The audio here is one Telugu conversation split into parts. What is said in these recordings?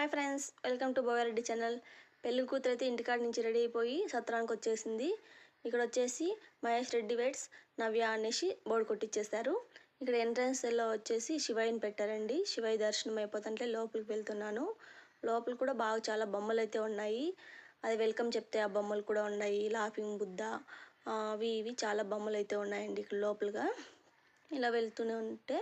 Hi friends welcome to Bovareddy channel. పెళ్ళి కూతురు అయితే ఇంటికాడ నుంచి రెడీ అయిపోయి సత్రానికి వచ్చేసింది. ఇక్కడ వచ్చేసి మహేష్ రెడ్డి వెడ్స్ నవ్య అనేసి బోర్డు కొట్టించేస్తారు ఇక్కడ ఎంట్రన్స్లో వచ్చేసి శివయ్యని పెట్టారండి. శివయ్య దర్శనం అయిపోతుంటే లోపలికి వెళ్తున్నాను. లోపల కూడా బాగా చాలా బొమ్మలు అయితే ఉన్నాయి. అది వెల్కమ్ చెప్తే ఆ బొమ్మలు కూడా ఉన్నాయి. లాఫింగ్ బుద్ధ అవి ఇవి చాలా బొమ్మలు అయితే ఉన్నాయండి ఇక్కడ లోపలగా. ఇలా వెళ్తూనే ఉంటే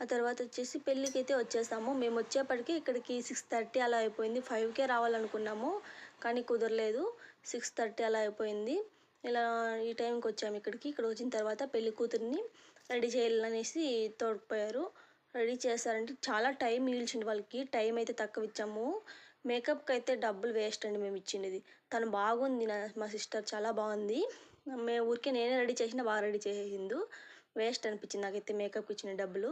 ఆ తర్వాత వచ్చేసి పెళ్ళికి అయితే వచ్చేసాము. మేము వచ్చేప్పటికి ఇక్కడికి సిక్స్ థర్టీ అలా అయిపోయింది. ఫైవ్కే రావాలనుకున్నాము కానీ కుదరలేదు. సిక్స్ థర్టీ అలా అయిపోయింది. ఇలా ఈ టైంకి వచ్చాము ఇక్కడికి. ఇక్కడ వచ్చిన తర్వాత పెళ్ళి కూతుర్ని రెడీ చేయాలనేసి తోడుకుపోయారు రెడీ చేశారంటే చాలా టైం మిగిల్చింది వాళ్ళకి. టైం అయితే తక్కువ ఇచ్చాము మేకప్కి అయితే డబ్బులు వేస్ట్ అండి మేము ఇచ్చింది తను బాగుంది నా మా సిస్టర్ చాలా బాగుంది. మేము ఊరికే నేనే రెడీ చేసిన బాగా రెడీ చేసిండు. వేస్ట్ అనిపించింది నాకైతే మేకప్కి ఇచ్చిన డబ్బులు.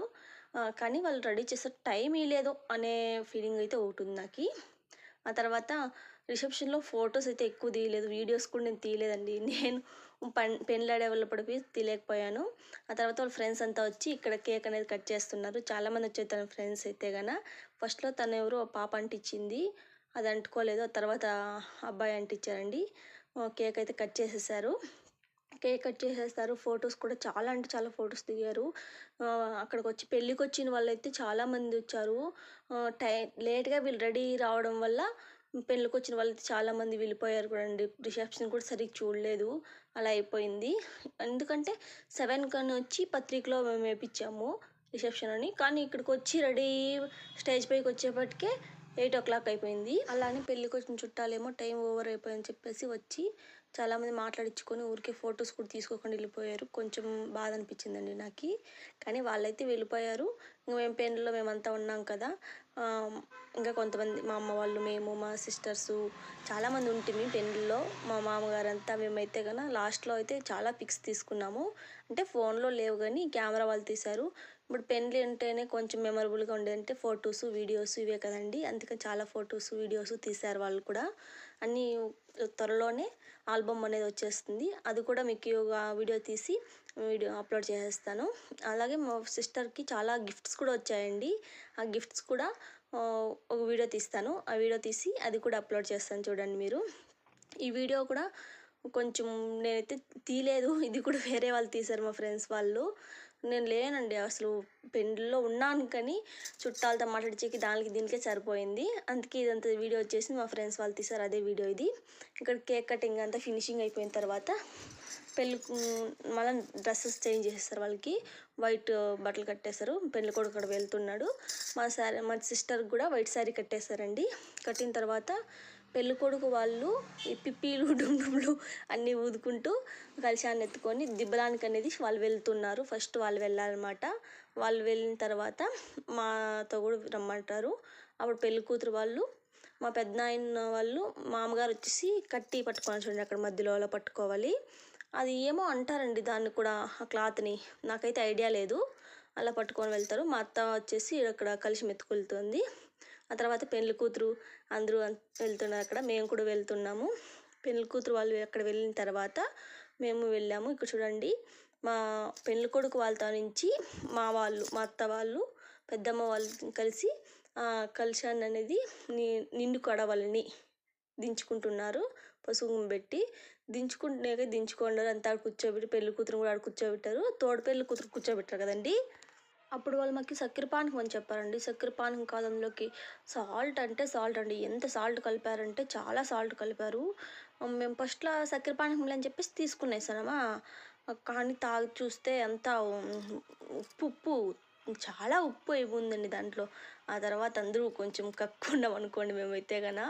కానీ వాళ్ళు రెడీ చేసే టైం ఇవ్వలేదు అనే ఫీలింగ్ అయితే ఒకటి నాకు. ఆ తర్వాత రిసెప్షన్లో ఫొటోస్ అయితే ఎక్కువ తీయలేదు వీడియోస్ కూడా నేను తీయలేదండి. నేను పెన్ పెళ్ళాడే వాళ్ళ తీయలేకపోయాను. ఆ తర్వాత వాళ్ళ ఫ్రెండ్స్ అంతా వచ్చి ఇక్కడ కేక్ అనేది కట్ చేస్తున్నారు. చాలామంది వచ్చారు తన ఫ్రెండ్స్ అయితే గన. ఫస్ట్లో తను ఎవరు పాప అంటించింది అది అంటుకోలేదు. ఆ తర్వాత అబ్బాయి అంటించారండి. కేక్ అయితే కట్ చేసేసారు. కేక్ కట్ చేసేస్తారు. ఫొటోస్ కూడా చాలా అంటే చాలా ఫొటోస్ దిగారు. అక్కడికి వచ్చి పెళ్ళికి వచ్చిన వాళ్ళైతే చాలామంది వచ్చారు. టై లేట్గా వీళ్ళు రెడీ రావడం వల్ల పెళ్ళికి వచ్చిన వాళ్ళైతే చాలామంది వెళ్ళిపోయారు కూడా అండి రిసెప్షన్ కూడా సరిగ్గా చూడలేదు. అలా అయిపోయింది. ఎందుకంటే సెవెన్ కని వచ్చి పత్రికలో మేము వేపించాము రిసెప్షన్ అని. కానీ ఇక్కడికి వచ్చి రెడీ స్టేజ్ పైకి వచ్చేప్పటికే ఎయిట్ ఓ క్లాక్ అయిపోయింది. అలానే పెళ్ళికి వచ్చిన చుట్టాలేమో టైం ఓవర్ అయిపోయిందని చెప్పేసి వచ్చి చాలామంది మాట్లాడించుకొని ఊరికే ఫొటోస్ కూడా తీసుకోకుండా వెళ్ళిపోయారు. కొంచెం బాధ అనిపించిందండి నాకు. కానీ వాళ్ళైతే వెళ్ళిపోయారు. ఇంకా మేము పెళ్ళిలో మేమంతా ఉన్నాం కదా. ఇంకా కొంతమంది మా అమ్మ వాళ్ళు మేము మా సిస్టర్సు చాలామంది ఉంటుంది పెళ్ళిలో మా మామగారు అంతా మేమైతే కన్నా లాస్ట్లో అయితే చాలా పిక్స్ తీసుకున్నాము. అంటే ఫోన్లో లేవు కానీ కెమెరా వాళ్ళు తీశారు. ఇప్పుడు పెళ్ళి అంటేనే కొంచెం మెమరబుల్గా ఉండేది అంటే ఫొటోస్ వీడియోస్ ఇవే కదండి. అందుకని చాలా ఫొటోస్ వీడియోస్ తీశారు వాళ్ళు కూడా. అన్నీ త్వరలోనే ఆల్బమ్ అనేది వచ్చేస్తుంది. అది కూడా మీకు ఒక వీడియో తీసి వీడియో అప్లోడ్ చేసేస్తాను. అలాగే మా సిస్టర్కి చాలా గిఫ్ట్స్ కూడా వచ్చాయండి. ఆ గిఫ్ట్స్ కూడా ఒక వీడియో తీస్తాను. ఆ వీడియో తీసి అది కూడా అప్లోడ్ చేస్తాను చూడండి మీరు. ఈ వీడియో కూడా కొంచెం నేనైతే తీయలేదు. ఇది కూడా వేరే వాళ్ళు తీశారు మా ఫ్రెండ్స్ వాళ్ళు. నేను లేనండి. అసలు పెళ్ళిలో ఉన్నాను కానీ చుట్టాలతో మాట్లాడిచేకి దానికి దీనికే సరిపోయింది. అందుకే ఇదంతా వీడియో వచ్చేసి మా ఫ్రెండ్స్ వాళ్ళు తీసారు అదే వీడియో ఇది. ఇక్కడ కేక్ కటింగ్ అంతా ఫినిషింగ్ అయిపోయిన తర్వాత పెళ్ళి మళ్ళీ డ్రెస్సెస్ చేంజ్ చేస్తారు వాళ్ళకి. వైట్ బట్టలు కట్టేస్తారు పెళ్ళి కొడుకు అక్కడ వెళ్తున్నాడు. మా సారీ మా సిస్టర్ కూడా వైట్ శారీ కట్టేశారండి. కట్టిన తర్వాత పెళ్ళికొడుకు వాళ్ళు ఈ పిప్పీలు డుమ్డుమ్లు అన్నీ ఊదుకుంటూ కలిశాన్ని ఎత్తుకొని దిబ్బలానికి అనేది వాళ్ళు వెళ్తున్నారు. ఫస్ట్ వాళ్ళు వెళ్ళాలన్నమాట. వాళ్ళు వెళ్ళిన తర్వాత మాతో కూడా రమ్మంటారు. అప్పుడు పెళ్ళి కూతురు వాళ్ళు మా పెద్ద ఆయన వాళ్ళు మామగారు వచ్చేసి కట్టి పట్టుకోవాలి చూడండి అక్కడ మధ్యలో అలా పట్టుకోవాలి. అది ఏమో అంటారండి దాన్ని కూడా ఆ క్లాత్ని. నాకైతే ఐడియా లేదు. అలా పట్టుకొని వెళ్తారు. మా అత్త వచ్చేసి అక్కడ కలిసి మెత్తుకెళ్తుంది ఆ తర్వాత పెళ్ళి కూతురు అందరూ వెళ్తున్నారు అక్కడ. మేము కూడా వెళ్తున్నాము. పెళ్ళి కూతురు వాళ్ళు అక్కడ వెళ్ళిన తర్వాత మేము వెళ్ళాము. ఇక్కడ చూడండి మా పెళ్ళి కొడుకు వాళ్ళతో నుంచి మా వాళ్ళు మా అత్త వాళ్ళు పెద్దమ్మ వాళ్ళు కలిసి ఆ, అనేది ని నిండు కడవలని దించుకుంటున్నారు. పసుపు పెట్టి దించుకుంటున్నాక దించుకున్నారు అంతా ఆడ కూర్చోబెట్టి పెళ్ళి కూతురు కూడా ఆడ కూర్చోబెట్టారు. తోడు పెళ్ళి కూతురు కూర్చోబెట్టారు కదండి. అప్పుడు వాళ్ళు మాకు చక్కెర పానకం అని చెప్పారండి. చక్కెర పానకం కాదు సాల్ట్ అంటే సాల్ట్ అండి. ఎంత సాల్ట్ కలిపారంటే చాలా సాల్ట్ కలిపారు. మేము ఫస్ట్లో చక్కెర పానకం అని చెప్పేసి తీసుకునేసానమా కానీ తాగి చూస్తే అంతా ఉప్పు ఉప్పు. చాలా ఉప్పు అయి ఉందండి దాంట్లో. ఆ తర్వాత అందరూ కొంచెం కక్కున్నాం అనుకోండి మేమైతే గన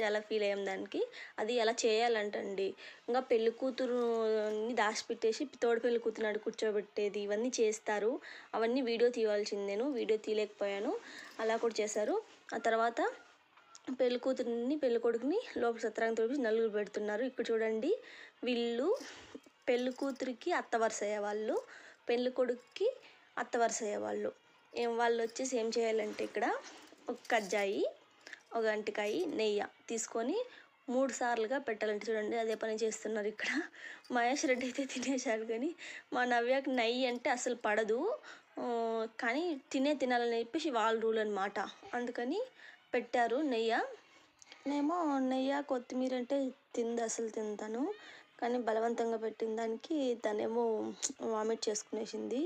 చాలా ఫీల్ అయ్యాం దానికి. అది ఎలా చేయాలంటండి ఇంకా పెళ్ళి కూతురుని దాచిపెట్టేసి తోడు పెళ్ళి కూతురుని కూర్చోబెట్టేది ఇవన్నీ చేస్తారు. అవన్నీ వీడియో తీయవలసింది నేను వీడియో తీయలేకపోయాను. అలా కూడా చేశారు. ఆ తర్వాత పెళ్ళి కూతురిని పెళ్ళి కొడుకుని లోపల సత్రాంగ తోడిపి నలుగురు పెడుతున్నారు. ఇక్కడ చూడండి వీళ్ళు పెళ్ళి కూతురికి అత్త వరుస అయ్యేవాళ్ళు పెళ్ళి కొడుకుకి అత్త వరుస అయ్యేవాళ్ళు ఏం వాళ్ళు వచ్చేసి ఏం చేయాలంటే ఇక్కడ ఒక కజ్జాయి ఒక గంటకాయి నెయ్యి తీసుకొని మూడు సార్లుగా పెట్టాలంటే చూడండి అదే పని చేస్తున్నారు ఇక్కడ. మహేష్ రెడ్డి అయితే తినేశాడు కానీ మా నవ్యకి నెయ్యి అంటే అసలు పడదు. కానీ తినే తినాలని చెప్పేసి వాళ్ళ రూల్ అనమాట అందుకని పెట్టారు నెయ్యి. నేమో నెయ్యి కొత్తిమీర అంటే తింది అసలు తింటాను కానీ బలవంతంగా పెట్టిన దానికి తనేమో వామిట్ చేసుకునేసింది.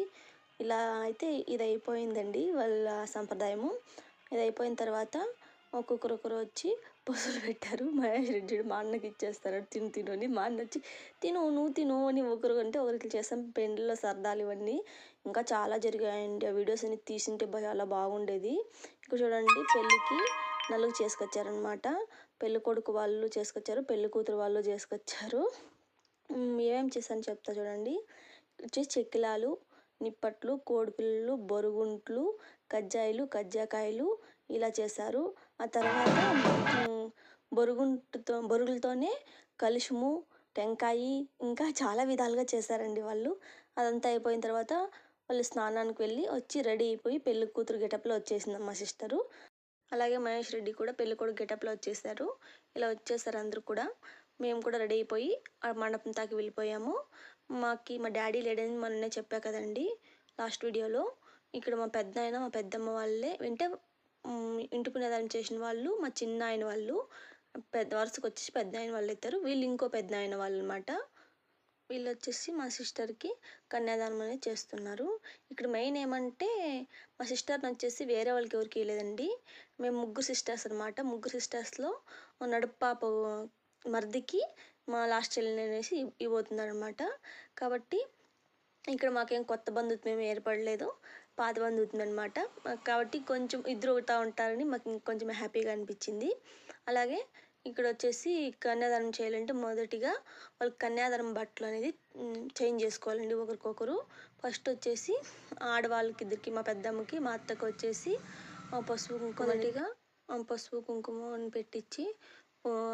ఇలా అయితే ఇది అయిపోయిందండి వాళ్ళ సంప్రదాయము. ఇది అయిపోయిన తర్వాత ఒక్కొక్కరొకరు వచ్చి పొసలు పెట్టారు. మహేష్ రెడ్డి మా అన్నకి ఇచ్చేస్తారు తిను తిను అని. మా అన్న వచ్చి తిను నువ్వు తిను అని ఒకరు అంటే ఒకరికి చేస్తాం. పెండ్లో సరదాలు ఇవన్నీ ఇంకా చాలా జరిగాయండి. ఆ వీడియోస్ అన్ని తీసింటే చాలా బాగుండేది. ఇక్కడ చూడండి పెళ్ళికి నలుగు చేసుకొచ్చారనమాట పెళ్ళి కొడుకు వాళ్ళు చేసుకొచ్చారు పెళ్ళి కూతురు వాళ్ళు చేసుకొచ్చారు. ఏమేమి చేశాను చెప్తా చూడండి. వచ్చేసి చెక్కిలాలు నిప్పట్లు కోడిపిల్లలు బొరుగుంట్లు కజ్జాయిలు కజ్జాకాయలు ఇలా చేశారు. ఆ తర్వాత బొరుగుంటుతో బొరుగులతోనే కలుషము టెంకాయ ఇంకా చాలా విధాలుగా చేశారండి వాళ్ళు. అదంతా అయిపోయిన తర్వాత వాళ్ళు స్నానానికి వెళ్ళి వచ్చి రెడీ అయిపోయి పెళ్ళి కూతురు గెటప్లో వచ్చేసింది మా సిస్టరు. అలాగే మహేష్ రెడ్డి కూడా పెళ్ళి కొడుకు గెటప్లో వచ్చేసారు ఇలా వచ్చేసారు అందరూ కూడా. మేము కూడా రెడీ అయిపోయి ఆ మండపం తాకి వెళ్ళిపోయాము. మాకి మా డాడీ లేడని మొన్నే చెప్పా కదండి లాస్ట్ వీడియోలో. ఇక్కడ మా పెద్ద ఆయన మా పెద్దమ్మ వాళ్ళే అంటే ఇంటి పుణ్యదానం చేసిన వాళ్ళు మా చిన్న ఆయన వాళ్ళు పెద్ద వరుసకు వచ్చేసి పెద్ద ఆయన వాళ్ళు అవుతారు వీళ్ళు ఇంకో పెద్ద ఆయన వాళ్ళు అనమాట వీళ్ళు వచ్చేసి మా సిస్టర్కి కన్యాదానం అనేది చేస్తున్నారు. ఇక్కడ మెయిన్ ఏమంటే మా సిస్టర్ని వచ్చేసి వేరే వాళ్ళకి ఎవరికి ఇవ్వలేదండి మేము ముగ్గురు సిస్టర్స్ అనమాట. ముగ్గురు సిస్టర్స్లో నడుపు పాప మర్దికి మా లాస్ట్ చెల్లిని అనేసి ఇవ్వబోతున్నారు అనమాట కాబట్టి ఇక్కడ మాకేం కొత్త బంధుత్వం ఏమి ఏర్పడలేదు. పాత బంధుత్వం అనమాట కాబట్టి కొంచెం ఇద్దరు అవుతా ఉంటారని మాకు ఇంకొంచెం హ్యాపీగా అనిపించింది. అలాగే ఇక్కడ వచ్చేసి కన్యాదానం చేయాలంటే మొదటిగా వాళ్ళు కన్యాదానం బట్టలు అనేది చేంజ్ చేసుకోవాలండి ఒకరికొకరు. ఫస్ట్ వచ్చేసి ఆడవాళ్ళకి ఇద్దరికి మా పెద్దమ్మకి మా అత్తకు వచ్చేసి ఆ పసుపు కుంకుమ పసుపు కుంకుమని పెట్టించి ఆ,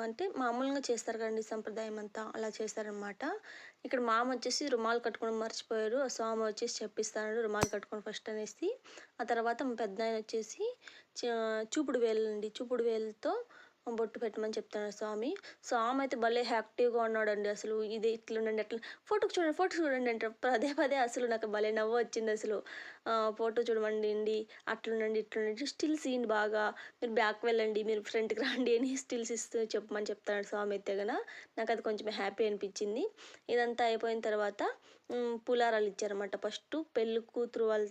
అంటే మామూలుగా చేస్తారు కదండి సంప్రదాయం అంతా. అలా చేస్తారనమాట. ఇక్కడ మామ వచ్చేసి రుమాలు కట్టుకోవడం మర్చిపోయారు. స్వామి వచ్చేసి చెప్పిస్తాడు రుమాలు కట్టుకొని ఫస్ట్ అనేసి. ఆ తర్వాత మా పెద్ద ఆయన వచ్చేసి చూపుడు వేలండి. చూపుడు వేలుతో బొట్టు పెట్టమని చెప్తాడు స్వామి. స్వామి అయితే భలే యాక్టివ్గా ఉన్నాడండి అసలు. ఇది ఇట్లుండండి అట్లా ఫోటోకి చూడండి ఫోటో చూడండి అంటే పదే పదే అసలు నాకు భలే నవ్వు వచ్చింది అసలు. ఫోటో చూడమండి అండి అట్లుండండి ఇట్లుండండి. స్టిల్స్ ఇవ్వండి బాగా మీరు బ్యాక్ వెళ్ళండి మీరు ఫ్రంట్కి రండి అని స్టిల్స్ ఇస్తూ చెప్పమని చెప్తాడు స్వామి అయితే గన. నాకు అది కొంచెం హ్యాపీ అనిపించింది. ఇదంతా అయిపోయిన తర్వాత పులారాలు ఇచ్చారన్నమాట ఫస్ట్. పెళ్ళి కూతురు వాళ్ళ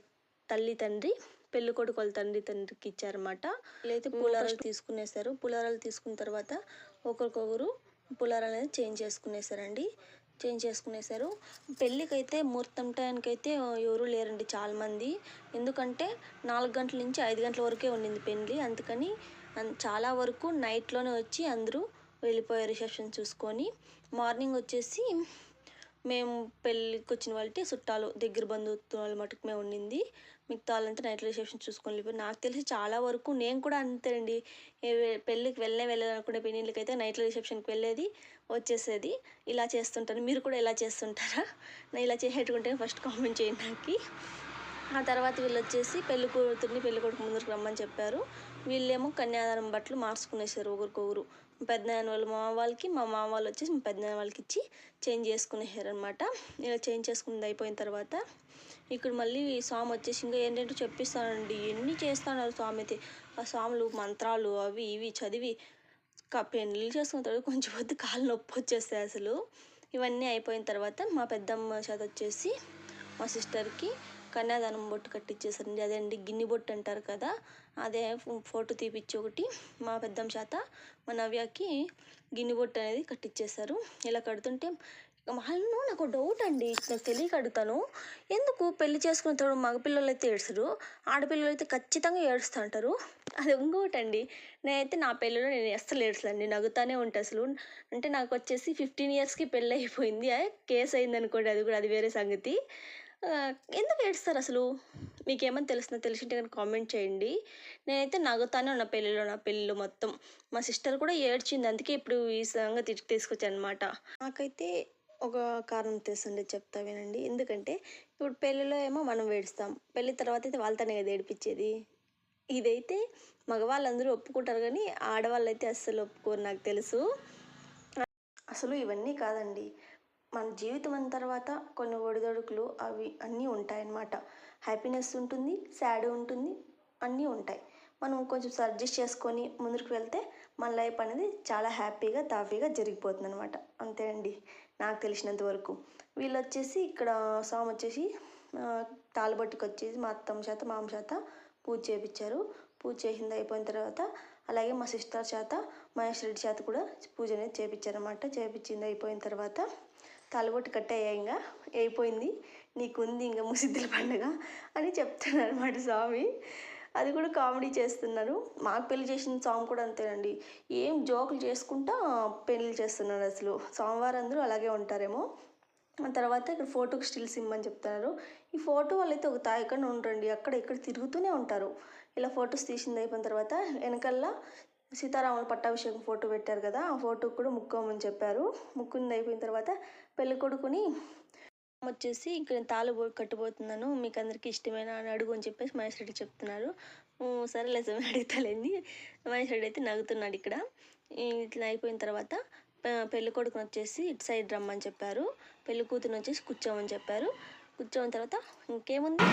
తల్లి తండ్రి పెళ్ళి కొడుకు వాళ్ళ తండ్రి తండ్రికి ఇచ్చారన్నమాట. వీళ్ళైతే పులారాలు తీసుకునేసారు పులారాలు తీసుకున్న తర్వాత ఒకరికొకరు పులారాలు అనేది చేంజ్ చేసుకునేసారండి చేంజ్ చేసుకునేసారు పెళ్ళికైతే ముహూర్తం టైంకి అయితే ఎవరు లేరండి చాలామంది. ఎందుకంటే నాలుగు గంటల నుంచి ఐదు గంటల వరకే ఉండింది పెళ్ళి. అందుకని చాలా వరకు నైట్లోనే వచ్చి అందరూ వెళ్ళిపోయారు రిసెప్షన్ చూసుకొని. మార్నింగ్ వచ్చేసి మేము పెళ్ళికి వచ్చిన వాళ్ళకి చుట్టాలు దగ్గర బంధుత్వాలు మటుకు మేము ఉండింది. మిగతా వాళ్ళంతా నైట్ రిసెప్షన్ చూసుకొని వెళ్ళిపోయి నాకు తెలిసి చాలా వరకు నేను కూడా అంతేనండి. పెళ్ళికి వెళ్ళే వెళ్ళాలనుకునే పెళ్ళిళ్ళకి అయితే నైట్ రిసెప్షన్కి వెళ్ళేది వచ్చేసేది. ఇలా చేస్తుంటాను. మీరు కూడా ఇలా చేస్తుంటారా? నేను ఇలా చేసేట్టుకుంటే ఫస్ట్ కామెంట్ చేయండి నాకు. ఆ తర్వాత వీళ్ళు వచ్చేసి పెళ్ళి కూతుర్ని పెళ్ళి కొడుకు ముందుకు రమ్మని చెప్పారు. వీళ్ళేమో కన్యాదానం బట్టలు మార్చుకునేసారు ఒకరికొకరు. పెద్దనాయన వాళ్ళు వాళ్ళ మామ వాళ్ళకి మా మామ వాళ్ళు వచ్చేసి మా పెద్దనాయన వాళ్ళకి ఇచ్చి చేంజ్ చేసుకునేసారు అనమాట ఇలా చేంజ్ చేసుకున్నది అయిపోయిన తర్వాత ఇక్కడ మళ్ళీ స్వామి వచ్చేసి ఇంకా ఏంటంటే చెప్పిస్తానండి ఎన్ని చేస్తున్నారు స్వామి అయితే. ఆ స్వాములు మంత్రాలు అవి ఇవి చదివి క చేసుకున్న తర్వాత కొంచెం పొద్దు కాళ్ళు నొప్పి వచ్చేస్తాయి అసలు. ఇవన్నీ అయిపోయిన తర్వాత మా పెద్దమ్మ చేత వచ్చేసి మా సిస్టర్కి కన్యాదానం బొట్టు కట్టించేసారండి అదే అండి గిన్నె బొట్టు అంటారు కదా అదే ఫోటో తీపిచ్చి ఒకటి మా పెద్దమ్మ చేత మా నవ్యకి గిన్నె బొట్టు అనేది కట్టించేశారు ఇలా కడుతుంటే వాళ్ళు నాకు డౌట్ అండి నాకు తెలియక అడుగుతాను. ఎందుకు పెళ్ళి చేసుకున్న తోడు మగపిల్లలు అయితే ఏడుస్తారు ఆడపిల్లలు అయితే ఖచ్చితంగా ఏడుస్తూ ఉంటారు అది ఇంకొకటి అండి నేనైతే నా పెళ్ళిలో నేను అస్సలు ఏడుస్తానండి నవ్వుతానే ఉంటా అసలు. అంటే నాకు వచ్చేసి ఫిఫ్టీన్ ఇయర్స్కి పెళ్ళి అయిపోయింది కేసు అయింది అనుకోండి అది కూడా అది వేరే సంగతి. ఎందుకు ఏడుస్తారు అసలు? మీకేమని తెలిసిన తెలిసింటే కనుక కామెంట్ చేయండి. నేనైతే నవ్వుతానే ఉన్న పెళ్ళిలో నా పెళ్ళిలో మొత్తం. మా సిస్టర్ కూడా ఏడ్చింది. అందుకే ఇప్పుడు ఈ సంగతి తీసుకొచ్చాను అనమాట నాకైతే ఒక కారణం తెలుసుండే చెప్తా వినండి. ఎందుకంటే ఇప్పుడు పెళ్ళిలో ఏమో మనం ఏడుస్తాం. పెళ్ళి తర్వాత అయితే వాళ్ళతోనే కదా ఏడిపించేది? ఇదైతే మగవాళ్ళందరూ ఒప్పుకుంటారు కానీ ఆడవాళ్ళు అయితే అస్సలు ఒప్పుకోరు నాకు తెలుసు. అసలు ఇవన్నీ కాదండి. మన జీవితం అయిన తర్వాత కొన్ని ఒడిదొడుకులు అవి అన్నీ ఉంటాయన్నమాట. హ్యాపీనెస్ ఉంటుంది సాడ్ ఉంటుంది అన్నీ ఉంటాయి. మనం కొంచెం అడ్జస్ట్ చేసుకొని ముందుకు వెళ్తే మన లైఫ్ అనేది చాలా హ్యాపీగా తాఫీగా జరిగిపోతుంది అనమాట అంతే అండి నాకు తెలిసినంత వరకు. వీళ్ళు వచ్చేసి ఇక్కడ స్వామి వచ్చేసి తాళబొట్టుకు వచ్చేసి మా అత్తమ్మ చేత మామ చేత పూజ చేయించారు పూజ చేసింది అయిపోయిన తర్వాత అలాగే మా సిస్టర్ చేత మహేష్ రెడ్డి చేత కూడా పూజ అనేది చేయించారనమాట చేయించింది అయిపోయిన తర్వాత తాళబొట్టు కట్టేయ్యా ఇంకా అయిపోయింది. నీకు ఉంది ఇంకా ముసిద్దుల పండుగ అని చెప్తున్నారు అనమాట స్వామి. అది కూడా కామెడీ చేస్తున్నారు. మాకు పెళ్ళి చేసిన సాంగ్ కూడా అంతేనండి. ఏం జోకులు చేసుకుంటా పెళ్ళి చేస్తున్నారు అసలు. సోమవారం అందరూ అలాగే ఉంటారేమో. ఆ తర్వాత ఇక్కడ ఫోటోకి స్టిల్స్ ఇమ్మని చెప్తున్నారు. ఈ ఫోటో వాళ్ళైతే ఒక తాయకుండా ఉండరండి అక్కడ ఇక్కడ తిరుగుతూనే ఉంటారు. ఇలా ఫొటోస్ తీసింది అయిపోయిన తర్వాత వెనకల్లా సీతారాముల పట్టాభిషేకం ఫోటో పెట్టారు కదా ఆ ఫోటోకి కూడా ముక్కోమని చెప్పారు. ముక్కుంది అయిపోయిన తర్వాత పెళ్ళి కొడుకుని వచ్చేసి ఇక్కడ తాళు బో- మీకు అందరికీ ఇష్టమేనా అని అడుగు అని చెప్పేసి మహేష్ రెడ్డి చెప్తున్నారు. సరేలే సమయం అడుగుతాలేంది మహేష్ రెడ్డి అయితే నవ్వుతున్నాడు ఇక్కడ. ఇట్లా అయిపోయిన తర్వాత పెళ్ళి కొడుకుని వచ్చేసి ఇటు సైడ్ రమ్మని చెప్పారు. పెళ్ళి కూతురుని వచ్చేసి కూర్చోమని చెప్పారు. కూర్చోని తర్వాత ఇంకేముంది?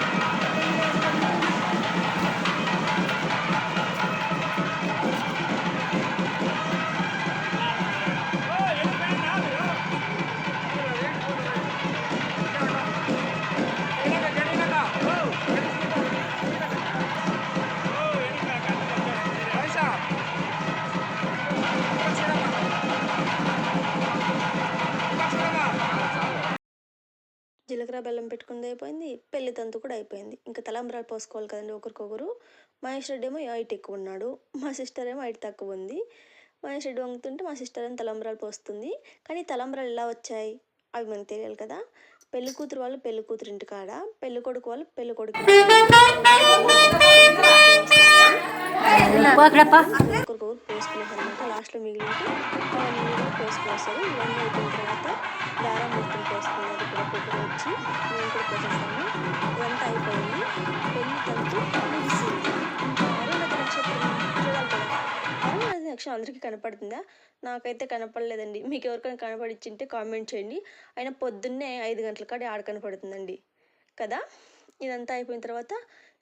జీలకర్ర బెల్లం పెట్టుకుంది అయిపోయింది. పెళ్ళి తంతు కూడా అయిపోయింది. ఇంకా తలంబ్రాలు పోసుకోవాలి కదండి ఒకరికొకరు. మహేష్ రెడ్డి ఏమో హైట్ ఎక్కువ ఉన్నాడు. మా సిస్టర్ ఏమో హైట్ తక్కువ ఉంది. మహేష్ రెడ్డి వంగుతుంటే మా సిస్టర్ ఏమో తలంబ్రాలు పోస్తుంది. కానీ తలంబ్రాలు ఎలా వచ్చాయి? అవి మనకు తెలియాలి కదా. పెళ్ళి కూతురు వాళ్ళు పెళ్ళి కూతురు ఇంటి కాడ పెళ్ళి కొడుకు వాళ్ళు పెళ్ళి కొడుకు ఒకరికొకరు పోసుకునేసారు అనమాట లాస్ట్లో మిగిలింది. అవన్నీ పోసుకొస్తారు ఇవన్నీ అయిపోయిన తర్వాత దారం మొత్తం పోసుకున్నారు ఇక్కడ ఒక్కొక్కరు వచ్చి నేను కూడా పోసేస్తాను ఇదంతా అయిపోయింది. పెళ్ళి తంతు ముగిసింది. నక్షత్రం అందరికీ కనపడుతుందా? నాకైతే కనపడలేదండి. మీకు ఎవరికైనా కనపడిచ్చింటే కామెంట్ చేయండి. అయినా పొద్దున్నే ఐదు గంటల కాడ ఆడ కనపడుతుందండి. కదా? ఇదంతా అయిపోయిన తర్వాత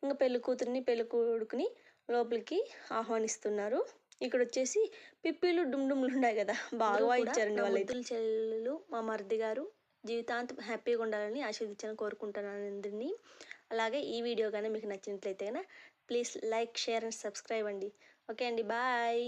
ఇంకా పెళ్ళి కూతుర్ని పెళ్ళి కొడుకుని లోపలికి ఆహ్వానిస్తున్నారు. ఇక్కడ వచ్చేసి పిప్పిలు డుమ్డుమ్లు ఉన్నాయి కదా బాగా ఇచ్చారండి వాళ్ళు చెల్లెలు మా మరిది గారు జీవితాంతం హ్యాపీగా ఉండాలని ఆశీర్వదించాలని కోరుకుంటున్నాను అందరినీ. అలాగే ఈ వీడియో కానీ మీకు నచ్చినట్లయితే కనుక please like share and subscribe అండి. ఓకే అండి బాయ్.